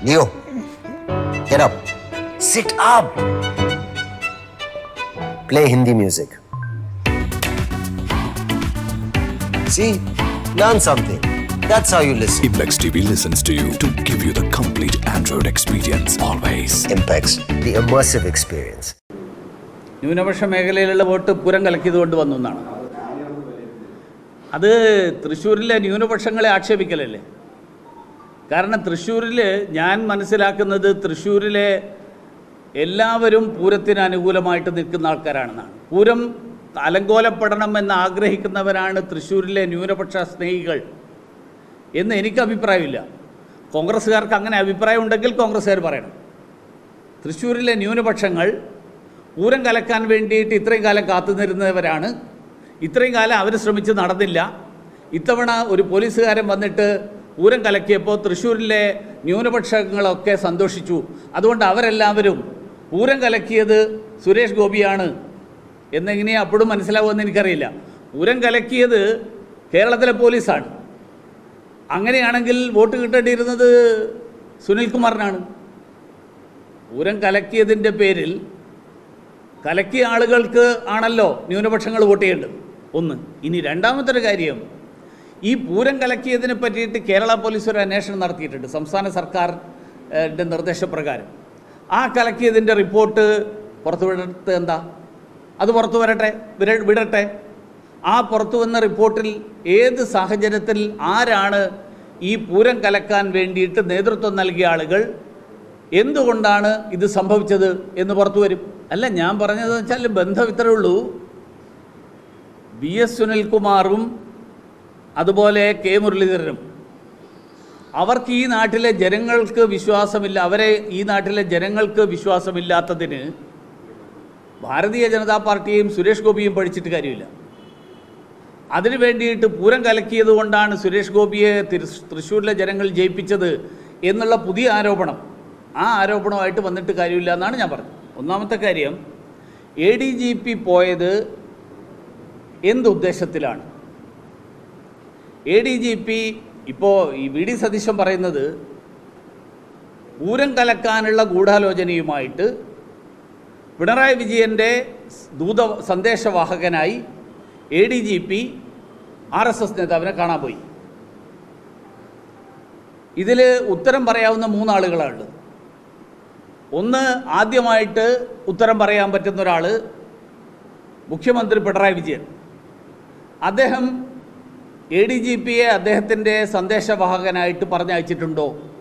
Leo, get up. Sit up. Play Hindi music. See, learn something. That's how you listen. Impex TV listens to you to give you the complete Android experience always. Impex, the immersive experience. ന്യൂനപക്ഷ മേഖലയിലുള്ള vote പുരം കലക്കിയതുകൊണ്ട് വന്നു എന്നാണ് അത് തൃശ്ശൂരിലെ ന്യൂനപക്ഷങ്ങളെ ആക്ഷേപിക്കലല്ലേ കാരണം തൃശ്ശൂരിൽ ഞാൻ മനസ്സിലാക്കുന്നത് തൃശ്ശൂരിലെ എല്ലാവരും പൂരത്തിന് അനുകൂലമായിട്ട് നിൽക്കുന്ന ആൾക്കാരാണെന്നാണ്. പൂരം അലങ്കോലപ്പെടണം എന്ന് ആഗ്രഹിക്കുന്നവരാണ് തൃശ്ശൂരിലെ ന്യൂനപക്ഷ സ്നേഹികൾ എന്ന് എനിക്ക് അഭിപ്രായമില്ല. കോൺഗ്രസ്സുകാർക്ക് അങ്ങനെ അഭിപ്രായം ഉണ്ടെങ്കിൽ കോൺഗ്രസ്സുകാർ പറയണം. തൃശ്ശൂരിലെ ന്യൂനപക്ഷങ്ങൾ പൂരം കലക്കാൻ വേണ്ടിയിട്ട് ഇത്രയും കാലം കാത്തുനിരുന്നവരാണ് ഇത്രയും കാലം അവർ ശ്രമിച്ച് നടന്നില്ല. ഇത്തവണ ഒരു പോലീസുകാരൻ വന്നിട്ട് പൂരം കലക്കിയപ്പോൾ തൃശ്ശൂരിലെ ന്യൂനപക്ഷങ്ങളൊക്കെ സന്തോഷിച്ചു. അതുകൊണ്ട് അവരെല്ലാവരും പൂരം കലക്കിയത് സുരേഷ് ഗോപിയാണ്. എന്നെങ്ങനെയാണ് അപ്പോഴും മനസ്സിലാവുമെന്ന് എനിക്കറിയില്ല. പൂരം കലക്കിയത് കേരളത്തിലെ പോലീസാണ്. അങ്ങനെയാണെങ്കിൽ വോട്ട് കിട്ടേണ്ടിയിരുന്നത് സുനിൽകുമാറിനാണ് പൂരം കലക്കിയതിന്റെ പേരിൽ കലക്കിയ ആളുകൾക്ക് ആണല്ലോ ന്യൂനപക്ഷങ്ങൾ വോട്ട് ചെയ്യേണ്ടത്. ഒന്ന് ഇനി രണ്ടാമത്തെ ഒരു കാര്യം ഈ പൂരം കലക്കിയതിനെ പറ്റിയിട്ട് കേരള പോലീസ് ഒരു അന്വേഷണം നടത്തിയിട്ടുണ്ട് സംസ്ഥാന സർക്കാരിന്റെ നിർദ്ദേശപ്രകാരം. ആ കലക്കിയതിന്റെ റിപ്പോർട്ട് പുറത്തു വിടത്ത് എന്താ? അത് പുറത്തു വരട്ടെ? വിര- വിടട്ടെ? ആ പുറത്തു വന്ന റിപ്പോർട്ടിൽ ഏത് സാഹചര്യത്തിൽ ആരാണ് ഈ പൂരം കലക്കാൻ വേണ്ടിയിട്ട് നേതൃത്വം നൽകിയ ആളുകൾ? എന്തുകൊണ്ടാണ് ഇത് സംഭവിച്ചത് എന്ന് പുറത്തു വരും. അല്ല ഞാൻ പറഞ്ഞതെന്ന് വെച്ചാൽ ബന്ധം ഇത്രേ ഉള്ളൂ. എസ് സുനിൽകുമാറും അതുപോലെ കെ മുരളീധരനും. അവർക്ക് ഈ നാട്ടിലെ ജനങ്ങൾക്ക് വിശ്വാസമില്ല അവരെ ഈ നാട്ടിലെ ജനങ്ങൾക്ക് വിശ്വാസമില്ലാത്തതിന് ഭാരതീയ ജനതാ പാർട്ടിയെയും സുരേഷ് ഗോപിയും പഠിച്ചിട്ട് കാര്യമില്ല. അതിനു വേണ്ടിയിട്ട് പൂരം കലക്കിയത് കൊണ്ടാണ് സുരേഷ് ഗോപിയെ തൃശ്ശൂരിലെ ജനങ്ങൾ ജയിപ്പിച്ചത് എന്നുള്ള പുതിയ ആരോപണം. ആ ആരോപണമായിട്ട് വന്നിട്ട് കാര്യമില്ല എന്നാണ് ഞാൻ പറഞ്ഞത്. ഒന്നാമത്തെ കാര്യം എ ഡി ജി പി പോയത് എന്തുദ്ദേശത്തിലാണ്? എ ഡി ജി പി ഇപ്പോൾ ഈ വി ഡി സതീശൻ പറയുന്നത് പൂരം കലക്കാനുള്ള ഗൂഢാലോചനയുമായിട്ട് പിണറായി വിജയന്റെ ദൂത സന്ദേശവാഹകനായി A D G P R S S നേതാവിനെ കാണാൻ പോയി. ഇതിൽ ഉത്തരം പറയാവുന്ന മൂന്നാളുകളാണ് ഒന്ന് ആദ്യമായിട്ട് ഉത്തരം പറയാൻ പറ്റുന്ന ഒരാൾ മുഖ്യമന്ത്രി പിണറായി വിജയൻ. അദ്ദേഹം എ ഡി ജി പിയെ അദ്ദേഹത്തിന്റെ സന്ദേശവാഹകനായിട്ട് പറഞ്ഞയച്ചിട്ടുണ്ടോ?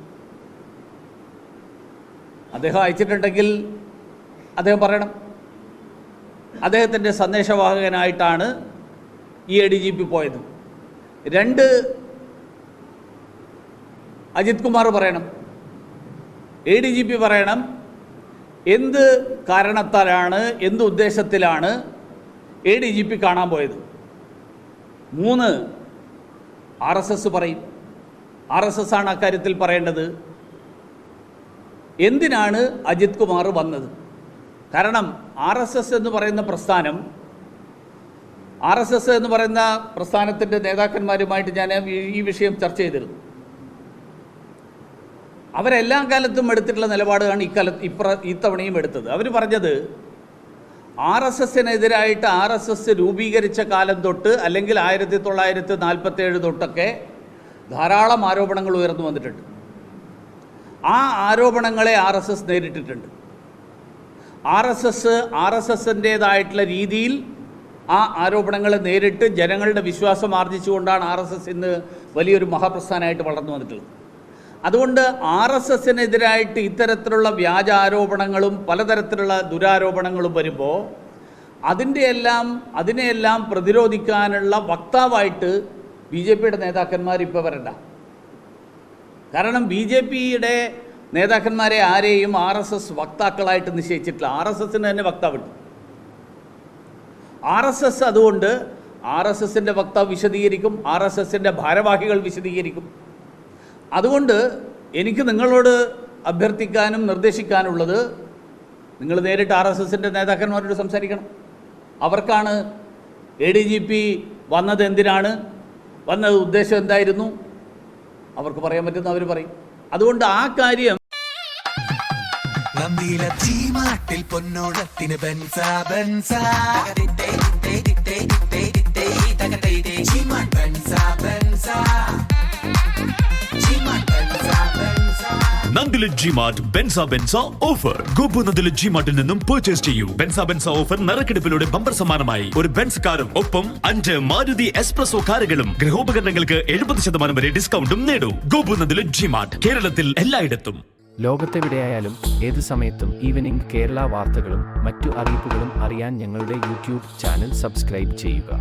അദ്ദേഹം അയച്ചിട്ടുണ്ടെങ്കിൽ അദ്ദേഹം പറയണം. അദ്ദേഹത്തിന്റെ സന്ദേശവാഹകനായിട്ടാണ് ഈ എ ഡി ജി പി പോയത്. രണ്ട് അജിത് കുമാർ പറയണം. എ ഡി ജി പി പറയണം. എന്ത് കാരണത്താലാണ് എന്ത് ഉദ്ദേശത്തിലാണ് എ ഡി ജി പി കാണാൻ പോയത്? മൂന്ന് ആർ എസ് എസ് പറയും. ആർ എസ് എസ് ആണ് അക്കാര്യത്തിൽ പറയേണ്ടത്. എന്തിനാണ് അജിത് കുമാർ വന്നത്? കാരണം ആർ എസ് എസ് എന്ന് പറയുന്ന പ്രസ്ഥാനം ആർ എസ് എസ് എന്ന് പറയുന്ന പ്രസ്ഥാനത്തിന്റെ നേതാക്കന്മാരുമായിട്ട് ഞാൻ ഈ- വിഷയം ചർച്ച ചെയ്തിരുന്നു. അവരെല്ലാ കാലത്തും എടുത്തിട്ടുള്ള നിലപാടാണ് ഇക്കാലത്ത് ഇപ്ര ഇത്തവണയും എടുത്തത്. അവർ പറഞ്ഞത് ആർ എസ് എസിനെതിരായിട്ട് ആർ എസ് എസ് രൂപീകരിച്ച കാലം തൊട്ട് അല്ലെങ്കിൽ ആയിരത്തി തൊള്ളായിരത്തി നാൽപ്പത്തി ഏഴ് തൊട്ടൊക്കെ ധാരാളം ആരോപണങ്ങൾ ഉയർന്നു വന്നിട്ടുണ്ട്. ആ ആരോപണങ്ങളെ ആർ എസ് എസ് നേരിട്ടിട്ടുണ്ട്. R S S R S എസിന്റേതായിട്ടുള്ള രീതിയിൽ ആ ആരോപണങ്ങളെ നേരിട്ട് ജനങ്ങളുടെ വിശ്വാസം ആർജിച്ചുകൊണ്ടാണ് ആർ എസ് എസ് ഇന്ന് വലിയൊരു മഹാപ്രസ്ഥാനമായിട്ട് വളർന്നു വന്നിട്ടുള്ളത്. അതുകൊണ്ട് ആർ എസ് എസിനെതിരായിട്ട് ഇത്തരത്തിലുള്ള വ്യാജാരോപണങ്ങളും പലതരത്തിലുള്ള ദുരാരോപണങ്ങളും വരുമ്പോൾ അതിന്റെ എല്ലാം അതിനെയെല്ലാം പ്രതിരോധിക്കാനുള്ള വക്താവായിട്ട് ബി ജെ പിയുടെ നേതാക്കന്മാർ ഇപ്പോൾ വരണ്ട. കാരണം ബി ജെ പിയുടെ നേതാക്കന്മാരെ ആരെയും ആർ എസ് എസ് വക്താക്കളായിട്ട് നിശ്ചയിച്ചിട്ടില്ല. ആർ എസ് എസിന് തന്നെ വക്താവുണ്ട്. ആർ എസ് എസ് അതുകൊണ്ട് ആർ എസ് എസിന്റെ വക്താവ് വിശദീകരിക്കും ആർ എസ് എസിന്റെ ഭാരവാഹികൾ വിശദീകരിക്കും. അതുകൊണ്ട് എനിക്ക് നിങ്ങളോട് അഭ്യർത്ഥിക്കാനും നിർദ്ദേശിക്കാനുള്ളത് നിങ്ങൾ നേരിട്ട് ആർ എസ് എസിന്റെ നേതാക്കന്മാരോട് സംസാരിക്കണം. അവർക്കാണ് എ ഡി ജി പി വന്നത് എന്തിനാണ്? വന്നത് ഉദ്ദേശം എന്തായിരുന്നു? അവർക്ക് പറയാൻ പറ്റുന്ന അവർ പറയും. അതുകൊണ്ട് ആ കാര്യം പൊന്നോണത്തിന് ബെൻസ ബെൻസ. നന്ദിലെ ജിമാർട്ട് ബെൻസ ബെൻസ ഓഫർ ഗോപു നന്ദിലെ ജിമാർട്ടിൽ നിന്നും പർച്ചേസ് ചെയ്യൂ. ബെൻസ ബെൻസ ഓഫർ നറുക്കെടുപ്പിലൂടെ ബമ്പർ സമ്മാനമായി. ഒരു ബെൻസ് കാറും ഒപ്പം അഞ്ച് മാരുതി എക്സ്പ്രസോ കാറുകളും. ഗൃഹോപകരണങ്ങൾക്ക് എഴുപത് ശതമാനം വരെ ഡിസ്കൗണ്ടും നേടൂ. ഗോപു നന്ദിലെ ജിമാർട്ട് കേരളത്തിൽ എല്ലായിടത്തും. ലോകത്തെവിടെയായാലും ഏത് സമയത്തും ഈവനിംഗ് കേരള വാർത്തകളും മറ്റു അറിയിപ്പുകളും അറിയാൻ ഞങ്ങളുടെ യൂട്യൂബ് ചാനൽ സബ്സ്ക്രൈബ് ചെയ്യുക.